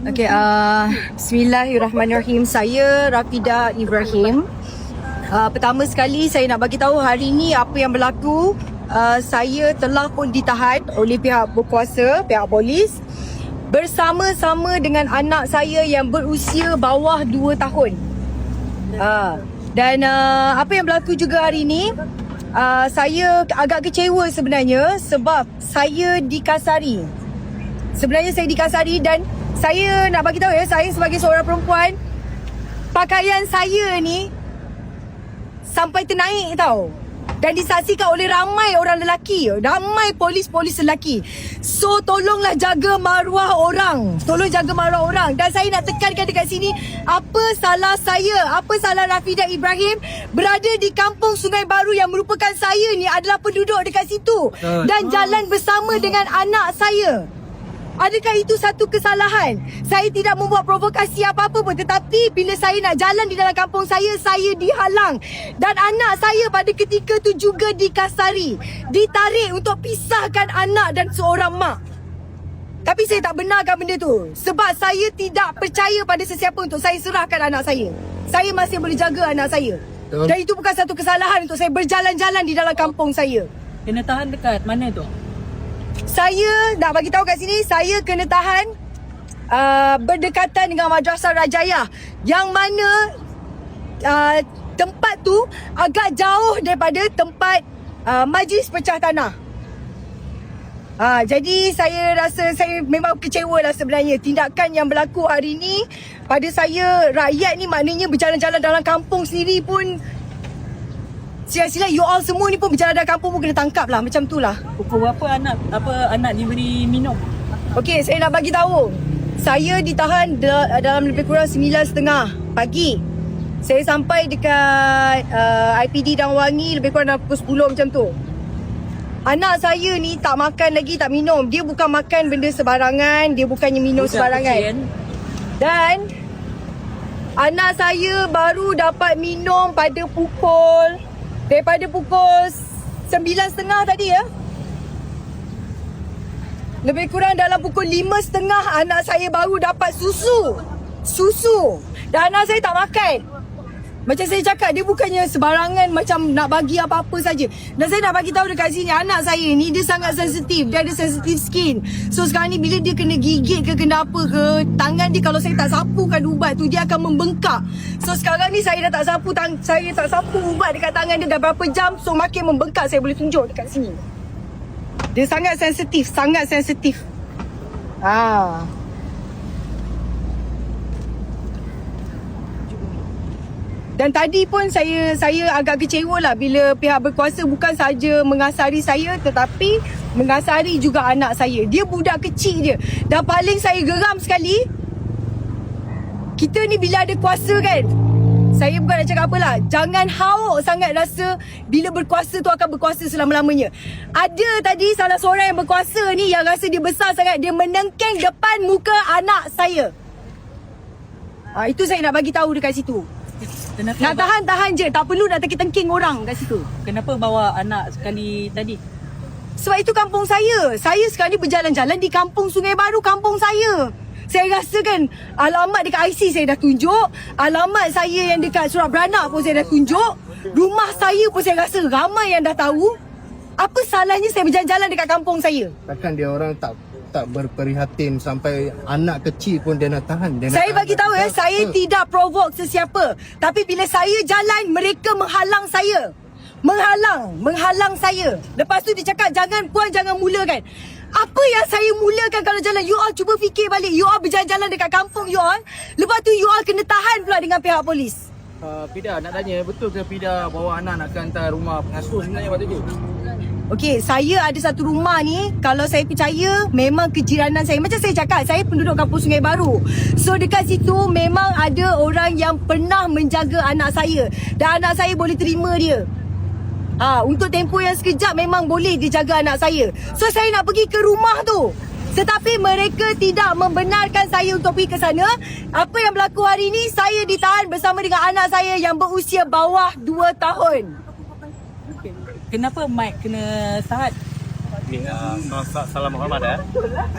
Okay, uh, Bismillahirrahmanirrahim. Saya Rafida Ibrahim. Uh, pertama sekali saya nak bagi tahu hari ini apa yang berlaku. Uh, saya telah pun ditahan oleh pihak berkuasa, pihak polis bersama-sama dengan anak saya yang berusia bawah 2 tahun. Uh, dan uh, apa yang berlaku juga hari ini, uh, saya agak kecewa sebenarnya sebab saya dikasari. Sebenarnya saya dikasari dan saya nak bagi tahu ya, saya sebagai seorang perempuan, pakaian saya ni sampai ternaik tau. Dan disaksikan oleh ramai orang lelaki. Ramai polis-polis lelaki. So tolonglah jaga maruah orang. Tolong jaga maruah orang. Dan saya nak tekankan dekat sini. Apa salah saya? Apa salah Rafida Ibrahim berada di kampung Sungai Baru yang merupakan saya ni adalah penduduk dekat situ. Dan jalan bersama dengan anak saya. Adakah itu satu kesalahan? Saya tidak membuat provokasi apa-apa pun tetapi bila saya nak jalan di dalam kampung saya, saya dihalang. Dan anak saya pada ketika itu juga dikasari. Ditarik untuk pisahkan anak dan seorang mak. Tapi saya tak benarkan benda tu. Sebab saya tidak percaya pada sesiapa untuk saya serahkan anak saya. Saya masih boleh jaga anak saya. Dan itu bukan satu kesalahan untuk saya berjalan-jalan di dalam kampung saya. Kena tahan dekat mana tu? Saya nak bagi tahu kat sini saya kena tahan uh, berdekatan dengan Madrasah Rajayah yang mana uh, tempat tu agak jauh daripada tempat uh, majlis pecah tanah. Ha, jadi saya rasa saya memang kecewa lah sebenarnya tindakan yang berlaku hari ni pada saya rakyat ni maknanya berjalan-jalan dalam kampung sendiri pun sila-sila you all semua ni pun berjalan dalam kampung pun kena tangkap lah macam tu lah. Pukul berapa anak apa anak diberi minum? Okey, saya nak bagi tahu. Saya ditahan da- dalam lebih kurang 9.30 pagi. Saya sampai dekat uh, IPD Dangwangi lebih kurang dalam pukul 10 macam tu. Anak saya ni tak makan lagi, tak minum. Dia bukan makan benda sebarangan, dia bukannya minum Budak sebarangan. kecil, kan? Dan anak saya baru dapat minum pada pukul daripada pukul 9.30 tadi ya. Lebih kurang dalam pukul 5.30 anak saya baru dapat susu. Susu. Dan anak saya tak makan. Macam saya cakap dia bukannya sebarangan macam nak bagi apa-apa saja. Dan saya nak bagi tahu dekat sini anak saya ni dia sangat sensitif. Dia ada sensitive skin. So sekarang ni bila dia kena gigit ke kena apa ke tangan dia kalau saya tak sapukan ubat tu dia akan membengkak. So sekarang ni saya dah tak sapu tang saya tak sapu ubat dekat tangan dia dah berapa jam so makin membengkak saya boleh tunjuk dekat sini. Dia sangat sensitif, sangat sensitif. Ah. Dan tadi pun saya saya agak kecewa lah bila pihak berkuasa bukan saja mengasari saya tetapi mengasari juga anak saya. Dia budak kecil je. Dan paling saya geram sekali kita ni bila ada kuasa kan saya bukan nak cakap apalah Jangan hauk sangat rasa Bila berkuasa tu akan berkuasa selama-lamanya Ada tadi salah seorang yang berkuasa ni Yang rasa dia besar sangat Dia menengkeng depan muka anak saya ha, Itu saya nak bagi tahu dekat situ Kenapa Nak tahan-tahan je. Tak perlu nak tengking-tengking orang kat situ. Kenapa bawa anak sekali tadi? Sebab itu kampung saya. Saya sekarang ni berjalan-jalan di kampung Sungai Baru Kampung saya. Saya rasa kan alamat dekat IC saya dah tunjuk. Alamat saya yang dekat surat beranak pun saya dah tunjuk. Rumah saya pun saya rasa ramai yang dah tahu. Apa salahnya saya berjalan-jalan dekat kampung saya? Takkan dia orang tak tak berprihatin sampai anak kecil pun dia nak tahan. Dia nak Saya tahan. bagi tahu ya, saya apa. tidak provoke sesiapa. Tapi bila saya jalan, mereka menghalang saya. Menghalang, menghalang saya. Lepas tu dia cakap, jangan puan, jangan mulakan. Apa yang saya mulakan kalau jalan? You all cuba fikir balik. You all berjalan-jalan dekat kampung you all. Lepas tu you all kena tahan pula dengan pihak polis. Uh, Pida nak tanya betul ke Pida bawa anak nak ke hantar rumah pengasuh sebenarnya waktu tu? Okey, saya ada satu rumah ni. Kalau saya percaya, memang kejiranan saya. Macam saya cakap, saya penduduk kampung Sungai Baru. So, dekat situ memang ada orang yang pernah menjaga anak saya. Dan anak saya boleh terima dia. Ha, untuk tempoh yang sekejap memang boleh dia jaga anak saya. So, saya nak pergi ke rumah tu. Tetapi mereka tidak membenarkan saya untuk pergi ke sana. Apa yang berlaku hari ini, saya ditahan bersama dengan anak saya yang berusia bawah 2 tahun. Kenapa Mike kena tahan? Okay, uh, salam, hormat eh.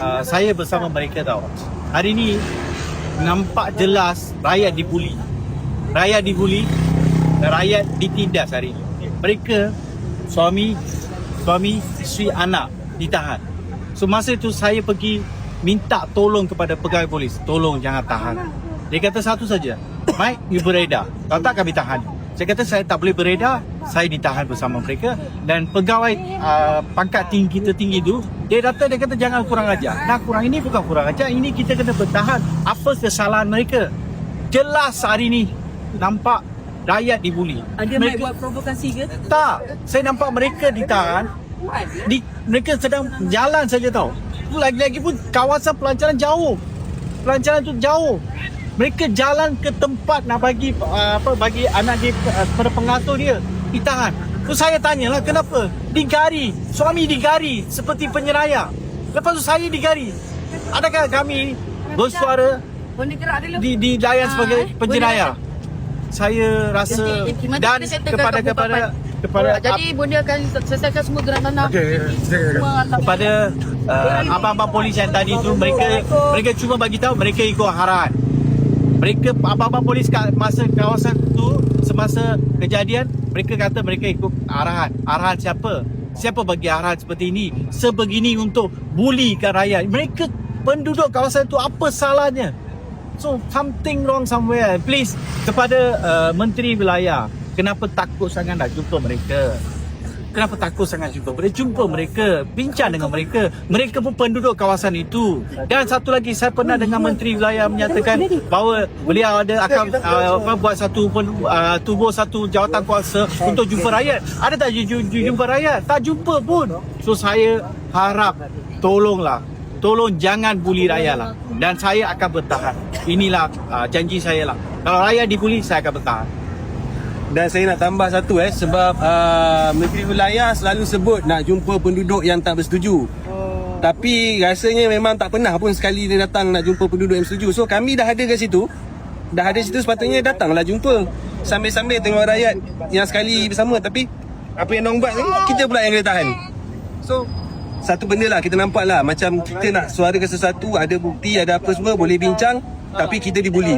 Uh, saya bersama mereka tau. Hari ni nampak jelas rakyat dibuli. Rakyat dibuli dan rakyat ditindas hari ini. Mereka suami suami isteri anak ditahan. So masa itu saya pergi minta tolong kepada pegawai polis, tolong jangan tahan. Dia kata satu saja, Mike, you beredar. Kalau tak kami tahan. Saya kata saya tak boleh beredar, saya ditahan bersama mereka dan pegawai uh, pangkat tinggi tertinggi itu dia datang dia kata jangan kurang ajar. Nah kurang ini bukan kurang ajar, ini kita kena bertahan. Apa kesalahan mereka? Jelas hari ini nampak rakyat dibuli. Ada Mike buat provokasi ke? Tak, saya nampak mereka ditahan. Di, mereka sedang jalan saja tau. Lagi-lagi pun kawasan pelancaran jauh. Pelancaran tu jauh. Mereka jalan ke tempat nak bagi uh, apa bagi anak dia uh, kepada pengasuh dia ditahan. Tu saya tanyalah kenapa? Digari, suami digari seperti penyeraya. Lepas tu saya digari. Adakah kami bersuara di dilayan sebagai penjeraya? Saya rasa dan kepada kepada kepada Jadi bunda akan selesaikan semua gerakan nak kepada uh, abang-abang polis yang tadi tu mereka mereka cuma bagi tahu mereka ikut arahan. Mereka abang-abang polis kat masa kawasan tu semasa kejadian mereka kata mereka ikut arahan. Arahan siapa? Siapa bagi arahan seperti ini? Sebegini untuk bulikan rakyat. Mereka penduduk kawasan tu apa salahnya? So something wrong somewhere. Please kepada uh, menteri wilayah, kenapa takut sangat nak jumpa mereka? Kenapa takut sangat jumpa mereka? Jumpa mereka, bincang dengan mereka. Mereka pun penduduk kawasan itu. Dan satu lagi, saya pernah dengan Menteri Wilayah menyatakan bahawa beliau ada akan uh, buat satu pen, uh, tubuh satu jawatan kuasa untuk jumpa rakyat. Ada tak ju- ju- ju- jumpa rakyat? Tak jumpa pun. So saya harap tolonglah Tolong jangan buli rakyat lah Dan saya akan bertahan Inilah uh, janji saya lah Kalau rakyat dibuli, saya akan bertahan Dan saya nak tambah satu eh sebab uh, Menteri Wilayah selalu sebut nak jumpa penduduk yang tak bersetuju. Oh. Tapi rasanya memang tak pernah pun sekali dia datang nak jumpa penduduk yang setuju. So kami dah ada kat situ. Dah ada situ sepatutnya datanglah jumpa. Sambil-sambil tengok rakyat yang sekali bersama tapi apa yang diorang buat ni kita pula yang kena tahan. So satu benda lah kita nampak lah macam kita nak suarakan sesuatu ada bukti ada apa semua boleh bincang tapi kita dibuli.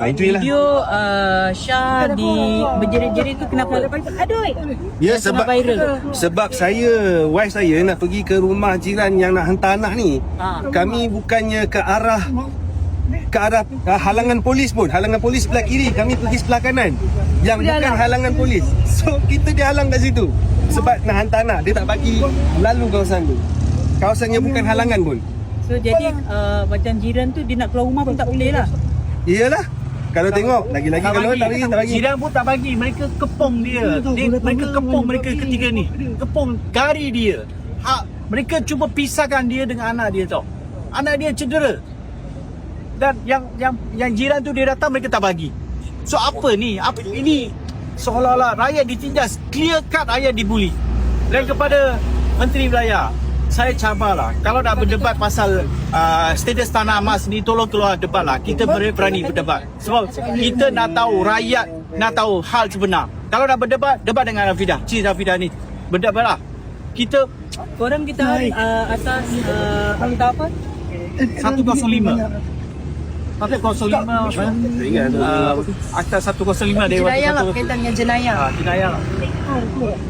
Ha, itu je lah. Video uh, Syah di berjerit-jerit tu kenapa? Aduh. Ya sebab viral. sebab saya wife saya nak pergi ke rumah jiran yang nak hantar anak ni. Ha. Kami bukannya ke arah ke arah uh, halangan polis pun. Halangan polis sebelah kiri, kami pergi sebelah kanan. Yang bukan halangan polis. So kita dihalang kat situ. Sebab nak hantar anak, dia tak bagi lalu kawasan tu. Kawasan yang bukan halangan pun. So jadi uh, macam jiran tu dia nak keluar rumah pun tak boleh lah. Iyalah. Kalau tengok lagi-lagi kalau tak bagi tak bagi. Jiran pun tak bagi. Mereka kepung dia, dia Mereka kepung mereka ketiga ni. Kepung gari dia. Ha, Mereka cuba pisahkan dia dengan anak dia tau. Anak dia cedera. Dan yang yang yang jiran tu dia datang Mereka tak bagi. So apa ni? Apa Ini Seolah-olah rakyat ditindas. Clear cut rakyat dibuli. Dan kepada Menteri Wilayah saya cabarlah. Kalau nak berdebat pasal uh, status tanah emas ni tolong keluar debat lah kita ber- berani berdebat. Sebab kita nak tahu rakyat nak tahu hal sebenar. Kalau nak berdebat debat dengan Rafidah. Cik Rafidah ni. Berdebat lah kita Korang kita uh, atas uh, angka apa? 105 Pakai 05 uh, Atas 105 Dewan Jenayah lah berkaitan dengan jenayah. Ah, jenayah. Lah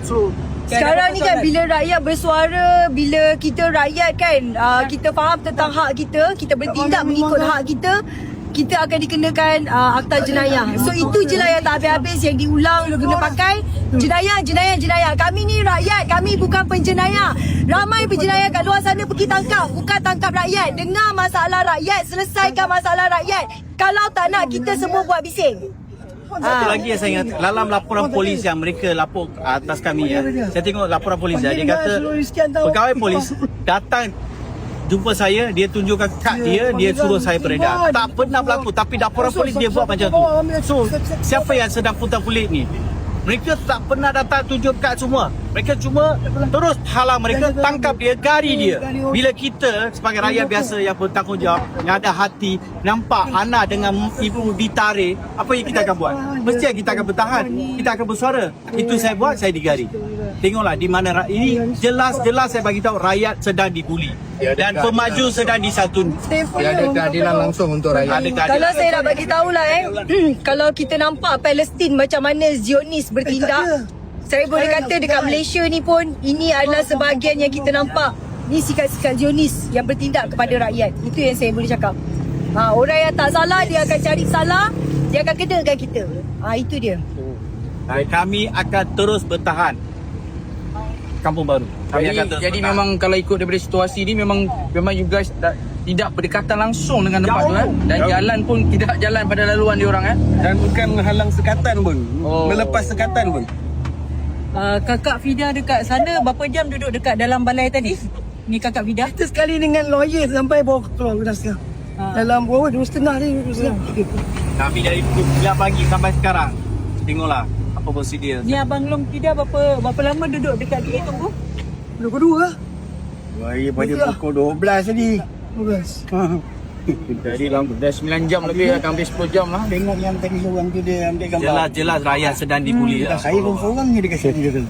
So Sekarang ni kan bila rakyat bersuara, bila kita rakyat kan uh, kita faham tentang hak kita, kita bertindak mengikut hak kita, kita akan dikenakan uh, akta jenayah. So itu je lah yang tak habis-habis yang diulang guna pakai jenayah, jenayah, jenayah. Kami ni rakyat, kami bukan penjenayah. Ramai penjenayah kat luar sana pergi tangkap, bukan tangkap rakyat. Dengar masalah rakyat, selesaikan masalah rakyat. Kalau tak nak kita semua buat bising. Satu lagi yang saya ingat Dalam laporan polis yang mereka lapor atas kami ya. Saya tengok laporan polis ya. Dia kata pegawai polis datang jumpa saya, dia tunjukkan kad dia, dia suruh saya beredar. Tak pernah berlaku tapi laporan polis dia buat macam tu. So, siapa yang sedang putar kulit ni? Mereka tak pernah datang tunjuk kad semua. Mereka cuma terus halang mereka tangkap dia, gari dia. Bila kita sebagai rakyat biasa yang bertanggungjawab, yang ada hati, nampak anak dengan ibu ditarik, apa yang kita akan buat? Mesti kita akan bertahan. Kita akan bersuara. Itu saya buat, saya digari. Tengoklah di mana ra- ini jelas-jelas saya bagi tahu rakyat sedang dibuli dan pemaju sedang disantun. Dia ada keadilan langsung untuk rakyat. Ada keadilan. Kalau saya nak bagi tahu lah eh Kalau kita nampak Palestin macam mana Zionis bertindak Saya boleh kata dekat Malaysia ni pun Ini adalah sebahagian yang kita nampak Ni sikap-sikap Zionis yang bertindak kepada rakyat Itu yang saya boleh cakap ha, Orang yang tak salah dia akan cari salah Dia akan kenakan kita ha, Itu dia Dan kami akan terus bertahan. Kampung Baru. Kami akan Jadi, terus jadi bertahan. memang kalau ikut daripada situasi ni memang memang you guys tak, tidak berdekatan langsung dengan tempat tu kan dan jalan pun tidak jalan pada laluan dia orang kan. Dan bukan menghalang sekatan pun. Oh. Melepas sekatan pun. Uh, kakak Fida dekat sana berapa jam duduk dekat dalam balai tadi? Ni kakak Fida. Kita sekali dengan lawyer sampai bawa keluar kelas sekarang. Dalam berapa? Dua setengah ni. Dua setengah. Kami dari pukul 9 pagi sampai sekarang. Tengoklah apa prosedur. Ni abang Long Fida berapa berapa lama duduk dekat dia tunggu? Dua kedua lah. Wahai pada pukul 12 tadi. Dua belas. Jadi dalam dah 9 jam lebih akan hampir 10 jam lah. Tengok yang tadi seorang tu dia ambil gambar. Jelas-jelas rakyat sedang dibuli. lah. Saya pun seorang ni dia kasi dia tu.